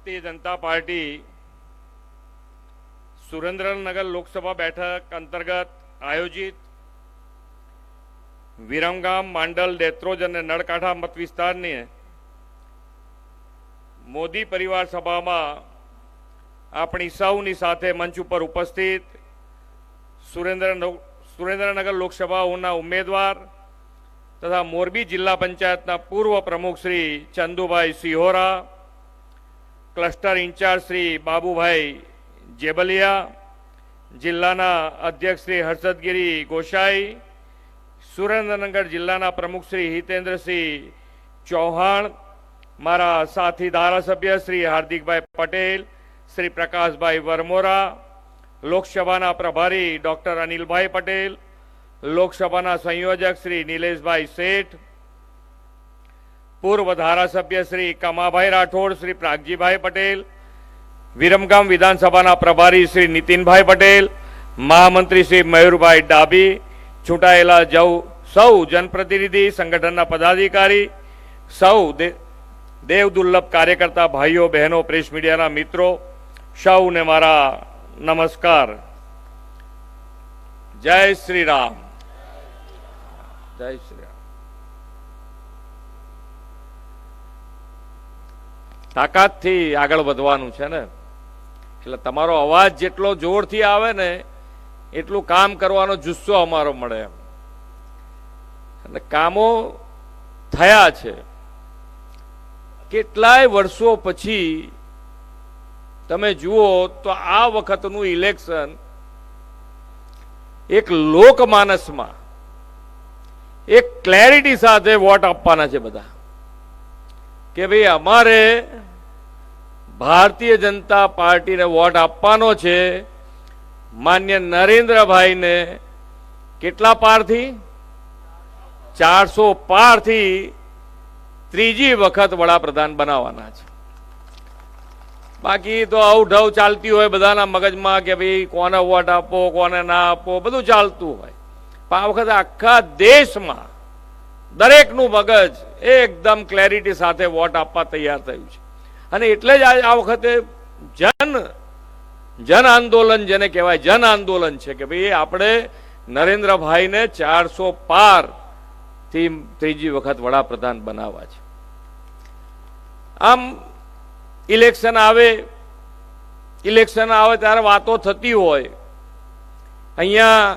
Bharatiya Janata party Surendranagar Lok Sabha બેઠક અંતર્ગત આયોજિત વિરમગામ માંડલ દેત્રોજ અને નળકાંઠા મત મોદી પરિવાર સભામાં આપણી સૌની સાથે મંચ ઉપર ઉપસ્થિત સુરેન્દ્ર સુરેન્દ્રનગર લોકસભાઓના ઉમેદવાર તથા મોરબી જિલ્લા પંચાયતના પૂર્વ પ્રમુખ Shri Chandubhai Sihora cluster in charge Shri Babubhai Jebaliya, જિલ્લાના અધ્યક્ષ શ્રી હર્ષદગીરી ગોસાઈ, સુરેન્દ્રનગર જિલ્લાના પ્રમુખ શ્રી હિતેન્દ્રસિંહ ચૌહાણ, મારા સાથી ધારાસભ્ય શ્રી હાર્દિકભાઈ પટેલ, શ્રી પ્રકાશભાઈ વરમોરા, લોકસભાના પ્રભારી ડૉક્ટર અનિલભાઈ પટેલ, લોકસભાના સંયોજક શ્રી નિલેશભાઈ શેઠ પૂર્વ ધારાસભ્ય શ્રી કમાભાઈ રાઠોડ, શ્રી પ્રાગજીભાઈ પટેલ, વિરમગામ વિધાનસભાના પ્રભારી શ્રી નીતિનભાઈ પટેલ, મહામંત્રી શ્રી મયુરભાઈ ડાબી ચૂંટાયેલા જવ, સૌ જનપ્રતિનિધિ, સંગઠનના પદાધિકારી, સૌ દે- દેવ દુર્લભ કાર્યકર્તા ભાઈઓ, બહેનો, પ્રેસ મીડિયાના મિત્રો, સૌને મારા નમસ્કાર. જય શ્રી રામ. જય શ્રી રામ. તાકાતથી આગળ વધવાનું છે ને? એટલે તમારો અવાજ જેટલો જોરથી આવે ને, એટલું કામ કરવાનો જુસ્સો અમારો મળે એમ. અને કામો થયા છે. કેટલાય વર્ષો પછી તમે જુઓ તો આ વખતનું ઇલેક્શન એક લોકમાનસમાં એક ક્લેરિટી સાથે વોટ આપવાના છે બધા. કે ભાઈ અમારે ભારતીય જનતા પાર્ટીને વોટ આપવાનો છે. માન્ય નરેન્દ્રભાઈને કેટલા પારથી? ચારસો પારથી ત્રીજી વખત વડાપ્રધાન બનાવવાના છે. બાકી તો અવઢવ ચાલતી હોય બધાના મગજમાં કે ભાઈ કોને વોટ આપો, કોને ના આપો, બધું ચાલતું હોય. પણ આ વખતે આખા દેશમાં દરેકનું મગજ એકદમ ક્લેરિટી સાથે વોટ આપવા તૈયાર થયું છે. અને એટલે જ આ વખતે જન જન આંદોલન જેને કહેવાય, જન આંદોલન છે કે ભાઈ આપણે નરેન્દ્રભાઈને ચારસો પારથી ત્રીજી વખત વડાપ્રધાન બનાવવા છે. આમ ઇલેક્શન આવે ઇલેક્શન આવે ત્યારે વાતો થતી હોય. અહીંયા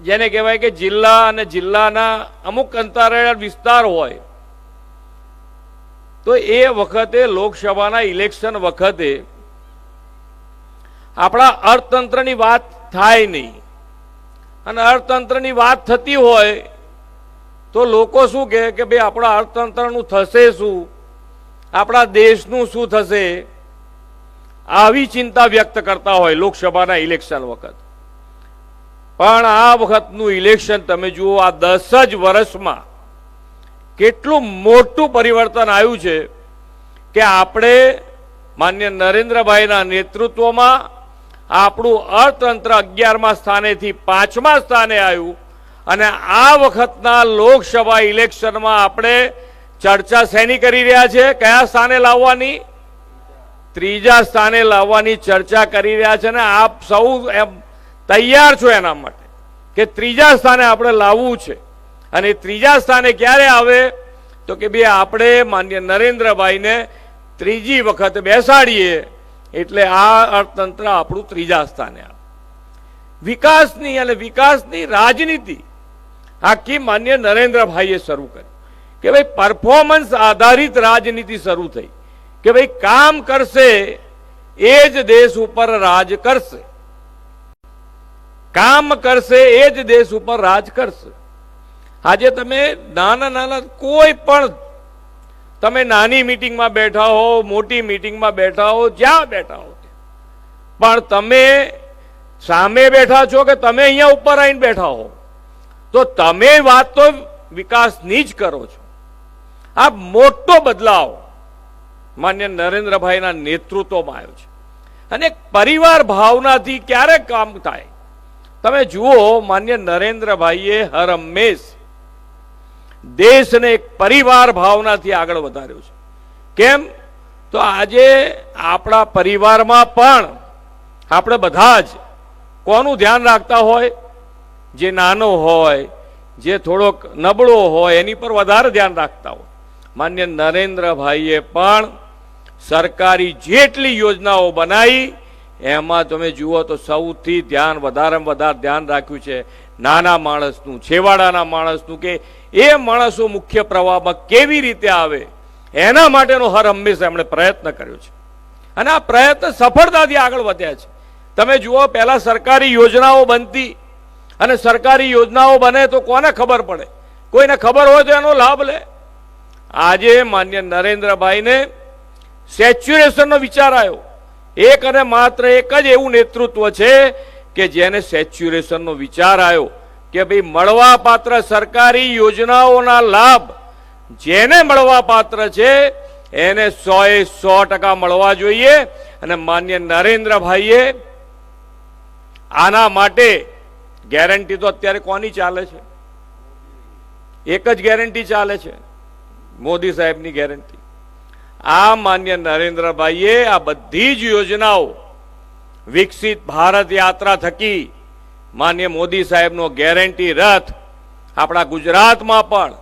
જેને કહેવાય કે જિલ્લા અને જિલ્લાના અમુક અંતરાળ વિસ્તાર હોય તો એ વખતે લોકસભાના ઇલેક્શન વખતે આપણા અર્થતંત્રની વાત થાય નહીં. અને અર્થતંત્રની વાત થતી હોય તો લોકો શું કહે કે ભાઈ આપણા અર્થતંત્રનું થશે શું? આપણા દેશનું શું થશે? આવી ચિંતા વ્યક્ત કરતા હોય લોકસભાના ઇલેક્શન વખત. પણ આ વખતનું ઇલેક્શન તમે જુઓ, આ દસ જ વર્ષમાં કેટલું મોટું પરિવર્તન આવ્યું છે કે આપણે માન્ય નરેન્દ્રભાઈના નેતૃત્વમાં આપણું અર્થતંત્ર અગિયારમા સ્થાનેથી પાંચમા સ્થાને આવ્યું અને આ વખતના લોકસભા ઇલેક્શનમાં આપણે ચર્ચા શેની કરી રહ્યા છે? કયા સ્થાને લાવવાની? ત્રીજા સ્થાને લાવવાની ચર્ચા કરી રહ્યા છે અને આપ સૌ એમ તૈયાર છો એના માટે કે ત્રીજા સ્થાને આપણે લાવવું છે. અને ત્રીજા સ્થાને ક્યારે આવે? તો કે ભાઈ આપણે માન્ય નરેન્દ્રભાઈને ત્રીજી વખત બેસાડીએ, એટલે આ અર્થતંત્ર આપણું ત્રીજા સ્થાને આવે. વિકાસની અને વિકાસની રાજનીતિ આખી માન્ય નરેન્દ્રભાઈએ શરૂ કરી. કે ભાઈ પરફોર્મન્સ આધારિત રાજનીતિ શરૂ થઈ. કે ભાઈ કામ કરશે, એ જ દેશ ઉપર રાજ કરશે. કામ કરશે, એ જ દેશ ઉપર રાજ કરશે. આજે તમે નાના નાના કોઈ પણ તમે નાની મીટિંગમાં બેઠા હો, મોટી મીટિંગમાં બેઠા હો, જ્યાં બેઠા હો પણ તમે સામે બેઠા છો કે તમે અહીંયા ઉપર આવીને બેઠા હો? તો તમે વાત તો વિકાસની જ કરો છો. આ મોટો બદલાવ માન્ય નરેન્દ્રભાઈના નેતૃત્વમાં આવ્યો છે. અને પરિવાર ભાવનાથી ક્યારે કામ થાય? તમે જુઓ, માન્ય નરેન્દ્રભાઈએ હર હંમેશ દેશને એક પરિવાર ભાવનાથી આગળ વધાર્યો છે. કેમ? તો આજે આપણા પરિવારમાં પણ આપણે બધા જ કોનું ધ્યાન રાખતા હોય? જે નાનો હોય, જે થોડોક નબળો હોય, એની પર વધારે ધ્યાન રાખતા હોય. માન્ય નરેન્દ્રભાઈએ પણ સરકારી જેટલી યોજનાઓ બનાવી એમાં તમે જુઓ તો સૌથી ધ્યાન, વધારેમાં વધારે ધ્યાન રાખ્યું છે નાના માણસનું, છેવાડાના માણસનું કે એ માણસો મુખ્ય પ્રવાહમાં કેવી રીતે આવે, એના માટેનો હર હંમેશા એમણે પ્રયત્ન કર્યો છે. અને આ પ્રયત્ન સફળતાથી આગળ વધ્યા છે. તમે જુઓ, પહેલા સરકારી યોજનાઓ બનતી, અને સરકારી યોજનાઓ બને તો કોને ખબર પડે? કોઈને ખબર હોય તો એનો લાભ લે. આજે માન્ય નરેન્દ્રભાઈને સેચ્યુરેશનનો વિચાર આવ્યો. એક અને માત્ર એક જ એવું નેતૃત્વ છે કે જેને સેચ્યુરેશનનો વિચાર આવ્યો. કે ભાઈ મળવાપાત્ર સરકારી યોજનાઓના લાભ જેને મળવાપાત્ર છે, એને સો એ સો ટકા મળવા જોઈએ. અને માન્ય નરેન્દ્રભાઈએ આના માટે ગેરંટી તો અત્યારે કોની ચાલે છે? એક જ ગેરંટી ચાલે છે, મોદી સાહેબની ગેરંટી. આ માન્ય નરેન્દ્રભાઈએ આ બધી જ યોજનાઓ વિકસિત ભારત યાત્રા થકી માન્ય મોદી સાહેબનો ગેરંટી રથ આપણા ગુજરાતમાં પણ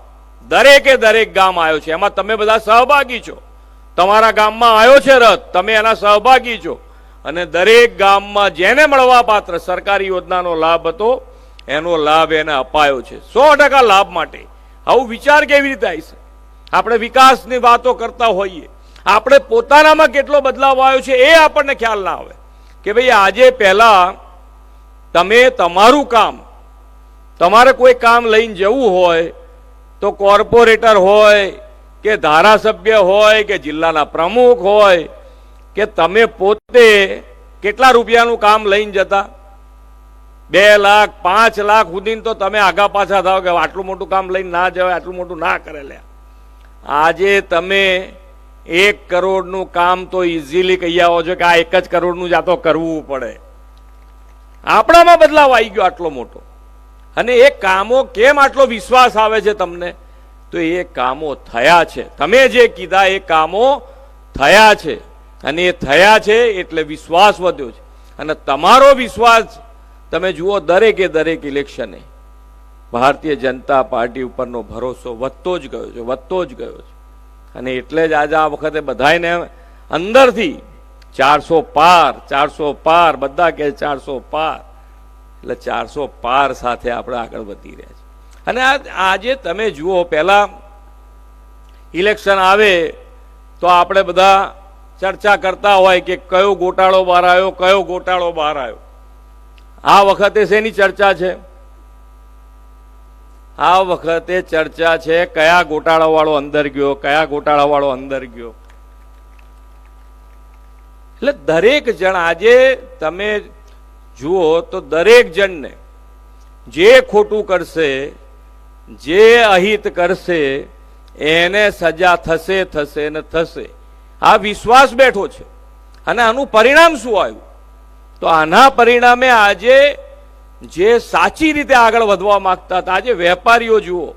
દરેકે દરેક ગામ આવ્યો છે. એમાં તમે બધા સહભાગી છો. તમારા ગામમાં આવ્યો છે રથ તમે એના સહભાગી છો. અને દરેક ગામમાં જેને મળવા પાત્ર સરકારી યોજનાનો લાભ હતો, એનો લાભ એને અપાયો છે. સો ટકા લાભ માટે. આવું વિચાર કેવી રીતે આવી છે આપણે વિકાસની વાતો કરતા હોઈએ. આપણે પોતાનામાં કેટલો બદલાવ આવ્યો છે એ આપણને ખ્યાલ ના આવે. કે ભાઈ આજે પહેલા તમે તમારું કામ, તમારે કોઈ કામ લઈને જવું હોય તો કોર્પોરેટર હોય કે ધારાસભ્ય હોય કે જિલ્લાના પ્રમુખ હોય કે તમે પોતે કેટલા રૂપિયાનું કામ લઈને જતા? બે લાખ, પાંચ લાખ સુધી તો તમે આગા પાછા થાવ કે આટલું મોટું કામ લઈને ના જવાય, આટલું મોટું ના કરે લે આજે તમે એક કરોડનું કામ તો ઇઝીલી કહી આવો છો કે આ એક જ કરોડનું જ આ તો કરવું પડે. આપણામાં બદલાવ આવી ગયો આટલો મોટો. અને એ કામો કેમ આટલો વિશ્વાસ આવે છે તમને? તો એ કામો થયા છે. તમે જે કીધા એ કામો થયા છે. અને એ થયા છે એટલે વિશ્વાસ વધ્યો છે. અને તમારો વિશ્વાસ, તમે જુઓ દરેકે દરેક ઇલેક્શને ભારતીય જનતા પાર્ટી ઉપરનો ભરોસો વધતો જ ગયો છે, વધતો જ ગયો છે. અને એટલે જ આજે આ વખતે બધાને અંદરથી ચારસો પાર ચારસો પાર, બધા કે ચારસો પાર. એટલે ચારસો પાર સાથે આપણે આગળ વધી રહ્યા છે અને આજે તમે જુઓ, પહેલા ઇલેક્શન આવે તો આપણે બધા ચર્ચા કરતા હોય કે કયો ગોટાળો બહાર આવ્યો, કયો ગોટાળો બહાર આવ્યો. આ વખતે શેની ચર્ચા છે? આ વખતે ચર્ચા છે કયા ગોટાળા વાળો અંદર ગયો, કયા ગોટાળા વાળો અંદર ગયો. એટલે દરેક જણ આજે તમે જુઓ તો દરેક જણને જે ખોટું કરશે, જે અહિત કરશે, એને સજા થશે થશે ને થશે. આ વિશ્વાસ બેઠો છે. અને આનું પરિણામ શું આવ્યું? તો આના પરિણામે આજે જે સાચી રીતે આગળ વધવા માંગતા હતા, આજે વેપારીઓ જુઓ,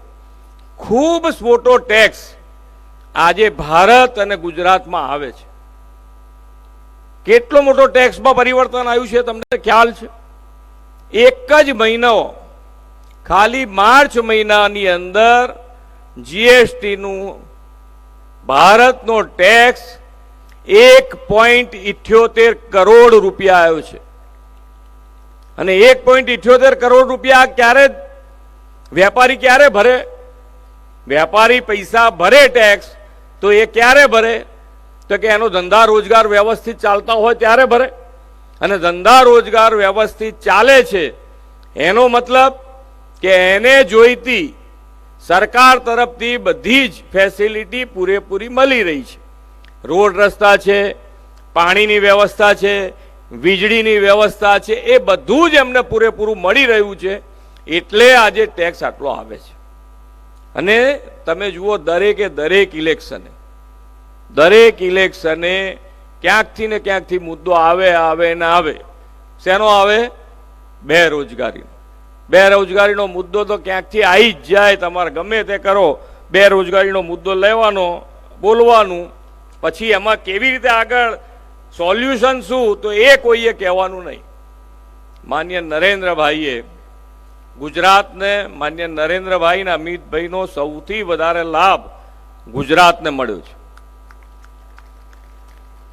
ખૂબ મોટો ટેક્સ આજે ભારત અને ગુજરાતમાં આવે છે. કેટલો મોટો ટેક્સમાં પરિવર્તન આવ્યું છે તમને ખ્યાલ છે? એક જ મહિનો, ખાલી માર્ચ મહિનાની અંદર જીએસટીનું ભારતનો ટેક્સ એક પોઈન્ટ ઇઠ્યોતેર કરોડ રૂપિયા આવ્યો છે. અને એક પોઈન્ટ ઇઠ્યોતેર કરોડ રૂપિયા ક્યારે વેપારી ક્યારે ભરે? વેપારી પૈસા ભરે ટેક્સ તો એ ક્યારે ભરે? તો કે એનો ધંધા રોજગાર વ્યવસ્થિત ચાલતા હોય ત્યારે ભરે. અને ધંધા રોજગાર વ્યવસ્થિત ચાલે છે, એનો મતલબ કે એને જોઈતી સરકાર તરફથી બધી જ ફેસિલિટી પૂરેપૂરી મળી રહી છે. રોડ રસ્તા છે, પાણીની વ્યવસ્થા છે, વીજળીની વ્યવસ્થા છે, એ બધું જ એમને પૂરેપૂરું મળી રહ્યું છે, એટલે આજે ટેક્સ આટલો આવે છે. અને તમે જુઓ દરેકે દરેક ઇલેક્શને દરેક ઇલેક્શને ક્યાંકથી ને ક્યાંકથી મુદ્દો આવે આવે ને આવે, શેનો આવે? બેરોજગારીનો. બેરોજગારીનો મુદ્દો તો ક્યાંકથી આવી જ જાય, તમારે ગમે તે કરો. બેરોજગારીનો મુદ્દો લેવાનો, બોલવાનું, પછી એમાં કેવી રીતે આગળ સોલ્યુશન શું, તો એ કોઈએ કહેવાનું નહીં. માન્ય નરેન્દ્રભાઈએ ગુજરાતને, માન્ય નરેન્દ્રભાઈ અમિતભાઈનો સૌથી વધારે લાભ ગુજરાતને મળ્યો છે.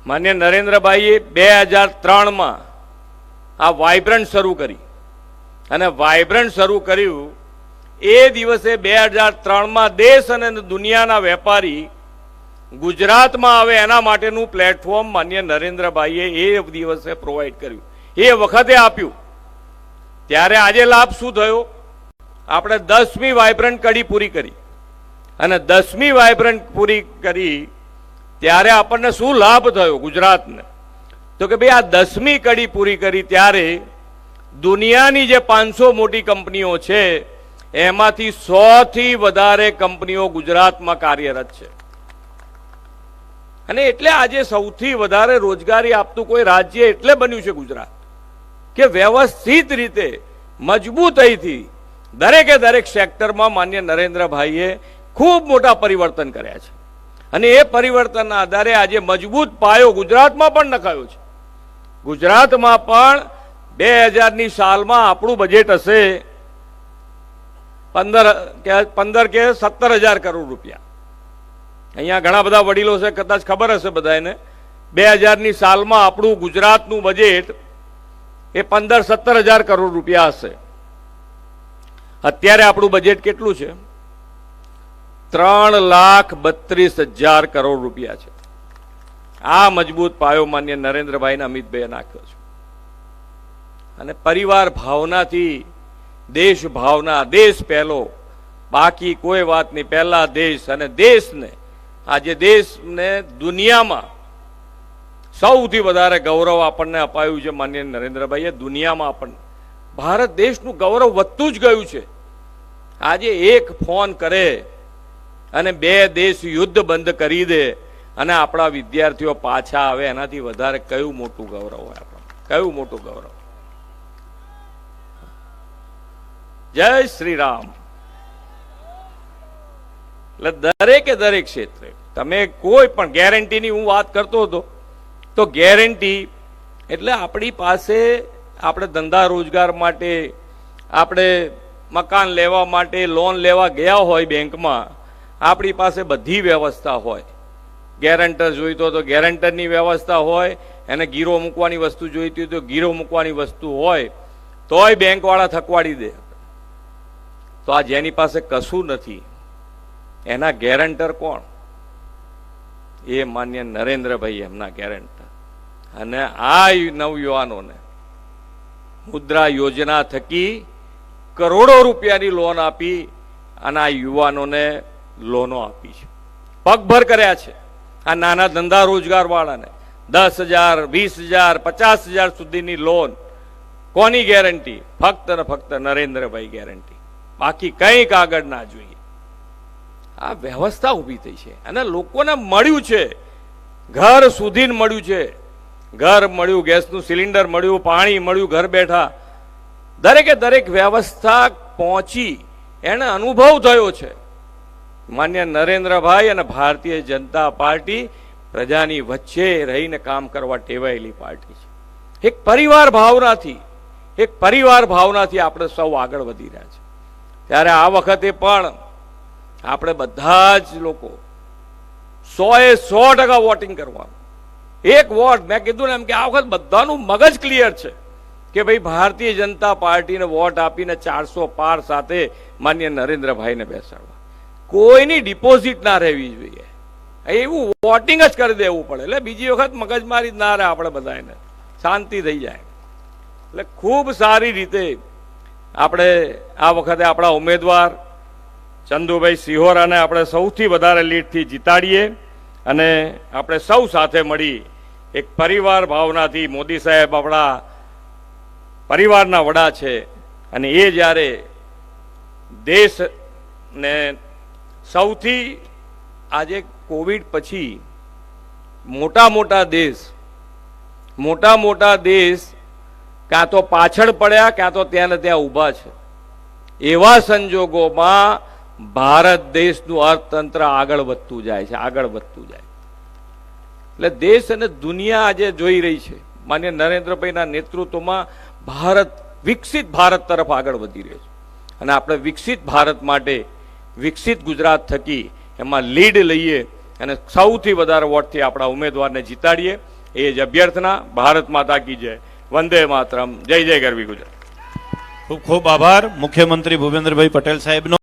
માન્ય નરેન્દ્રભાઈએ બે હજાર ત્રણમાં આ વાઇબ્રન્ટ શરૂ કરી. અને વાઇબ્રન્ટ શરૂ કર્યું એ દિવસે બે હજાર ત્રણમાં દેશ અને દુનિયાના વેપારી ગુજરાતમાં આવે એના માટેનું પ્લેટફોર્મ માન્ય નરેન્દ્રભાઈએ એ દિવસે પ્રોવાઈડ કર્યું. એ વખતે આપ્યું. ત્યારે આજે લાભ શું થયો? આપણે દસમી વાઇબ્રન્ટ કડી પૂરી કરી. અને દસમી વાઇબ્રન્ટ પૂરી કરી ત્યારે આપણને શું લાભ થયો ગુજરાતને? તો કે ભાઈ આ દસમી કડી પૂરી કરી ત્યારે દુનિયાની જે પાંચસો મોટી કંપનીઓ છે, એમાંથી સો થી વધારે કંપનીઓ ગુજરાતમાં કાર્યરત છે. અને એટલે આજે સૌથી વધારે રોજગારી આપતું કોઈ રાજ્ય એટલે બન્યું છે ગુજરાત. કે વ્યવસ્થિત રીતે, મજબૂતાઈથી દરેકે દરેક સેક્ટરમાં માન્ય નરેન્દ્રભાઈએ ખૂબ મોટા પરિવર્તન કર્યા છે. અને એ પરિવર્તનના આધારે આજે મજબૂત પાયો ગુજરાતમાં પણ નખાયો છે. ગુજરાતમાં પણ બે હજારની સાલમાં આપણું બજેટ હશે પંદર કે પંદર કે સત્તર હજાર કરોડ રૂપિયા. અહીંયા ઘણા બધા વડીલો છે, કદાચ ખબર હશે બધાને, બે હજારની સાલમાં આપણું ગુજરાતનું બજેટ એ પંદર સત્તર હજાર કરોડ રૂપિયા હશે. અત્યારે આપણું બજેટ કેટલું છે? ત્રણ લાખ બત્રીસ હજાર કરોડ રૂપિયા છે. આ મજબૂત પાયો માન્ય નરેન્દ્રભાઈને અમિતભાઈએ નાખ્યો છે. અને પરિવાર ભાવનાથી, દેશ ભાવના, દેશ પહેલો. બાકી કોઈ વાત નહીં. પહેલા દેશ અને દેશને, આજે દેશને દુનિયામાં સૌથી વધારે ગૌરવ આપણને અપાયું છે માન્ય નરેન્દ્રભાઈએ દુનિયામાં આપણને ભારત દેશનું ગૌરવ વધતું જ ગયું છે. આજે એક ફોન કરે અને બે દેશ યુદ્ધ બંધ કરી દે અને આપણા વિદ્યાર્થીઓ પાછા આવે એનાથી વધારે કયું મોટું ગૌરવ હોય આપણા? કયું મોટું ગૌરવ? જય શ્રી રામ એટલે દરેકે દરેક ક્ષેત્રે, તમે કોઈ પણ ગેરંટીની હું વાત કરતો હતો, તો ગેરંટી એટલે આપણી પાસે આપણે ધંધા રોજગાર માટે, આપણે મકાન લેવા માટે, લોન લેવા ગયા હોય બેંકમાં આપણી પાસે બધી વ્યવસ્થા હોય. ગેરંટર જોઈતો તો ગેરંટરની વ્યવસ્થા હોય, એને ગીરો મૂકવાની વસ્તુ જોઈતી હોય તો ગીરો મૂકવાની વસ્તુ હોય, તોય બેંકવાળા થકવાડી દે. તો આ જેની પાસે કશું નથી. એના ગેરંટર કોણ? એ માન્ય નરેન્દ્રભાઈ એમના ગેરંટર. અને આ નવયુવાનોને મુદ્રા યોજના થકી કરોડો રૂપિયાની લોન આપી અને આ યુવાનોને લોનો આપી છે. પગભર કર્યા છે. આ નાના ધંધા રોજગાર વાળાને દસ હજાર, વીસ હજાર, પચાસ હજાર સુધીની લોન કોની ગેરંટી? ફક્ત ને ફક્ત નરેન્દ્રભાઈ ગેરંટી. બાકી કંઈક આગળ ના જોઈએ. આ વ્યવસ્થા ઊભી થઈ છે. અને લોકોને મળ્યું છે. ઘર સુધી મળ્યું છે. ઘર મળ્યું, ગેસનું સિલિન્ડર મળ્યું, પાણી મળ્યું, ઘર બેઠા. દરેકે દરેક વ્યવસ્થા પહોંચી. એને અનુભવ થયો છે. માન્ય નરેન્દ્રભાઈ અને ભારતીય જનતા પાર્ટી પ્રજાની વચ્ચે રહીને કામ કરવા ટેવાયેલી પાર્ટી છે. એક પરિવાર ભાવનાથી, એક પરિવાર ભાવનાથી આપણે સૌ આગળ વધી રહ્યા છે. ત્યારે આ વખતે પણ આપણે બધા જ લોકો સો એ સો ટકા વોટિંગ કરવાનું. એક વોટ મેં કીધું ને એમ કે આ વખત બધાનું મગજ ક્લિયર છે કે ભાઈ ભારતીય જનતા પાર્ટીને વોટ આપીને ચારસો પાર સાથે માન્ય નરેન્દ્રભાઈને બેસાડવા કોઈની ડિપોઝિટ ના રહેવી જોઈએ. એવું વોટિંગ જ કરી દેવું પડે. એટલે બીજી વખત મગજમારી જ ના રહે આપણે બધાને શાંતિ થઈ જાય. એટલે ખૂબ સારી રીતે આપણે આ વખતે આપણા ઉમેદવાર ચંદુભાઈ સિહોરાને આપણે સૌથી વધારે લીડથી જીતાડીએ અને આપણે સૌ સાથે મળી એક પરિવાર ભાવનાથી મોદી સાહેબ આપણા પરિવારના વડા છે. અને એ જ્યારે દેશને સૌથી આજે કોવિડ પછી મોટા મોટા દેશ, મોટા મોટા દેશ કાં તો પાછળ પડ્યા કાં તો ત્યાં ને ત્યાં ઊભા છે. એવા સંજોગોમાં ભારત દેશનું અર્થતંત્ર આગળ વધતું જાય છે, આગળ વધતું જાય. એટલે દેશ અને દુનિયા આજે જોઈ રહી છે. માન્ય નરેન્દ્રભાઈના નેતૃત્વમાં ભારત, વિકસિત ભારત તરફ આગળ વધી રહ્યો છે. અને આપણે વિકસિત ભારત માટે વિકસિત ગુજરાત થકી એમાં લીડ લઈએ અને સૌથી વધારે વોટથી આપણા ઉમેદવારને જીતાડીએ. એ જ અભ્યર્થના, ભારત માતા કી જય. વંદે માતરમ. જય જય ગરવી ગુજરાત. ખૂબ ખૂબ આભાર. મુખ્યમંત્રી ભૂપેન્દ્રભાઈ પટેલ સાહેબનો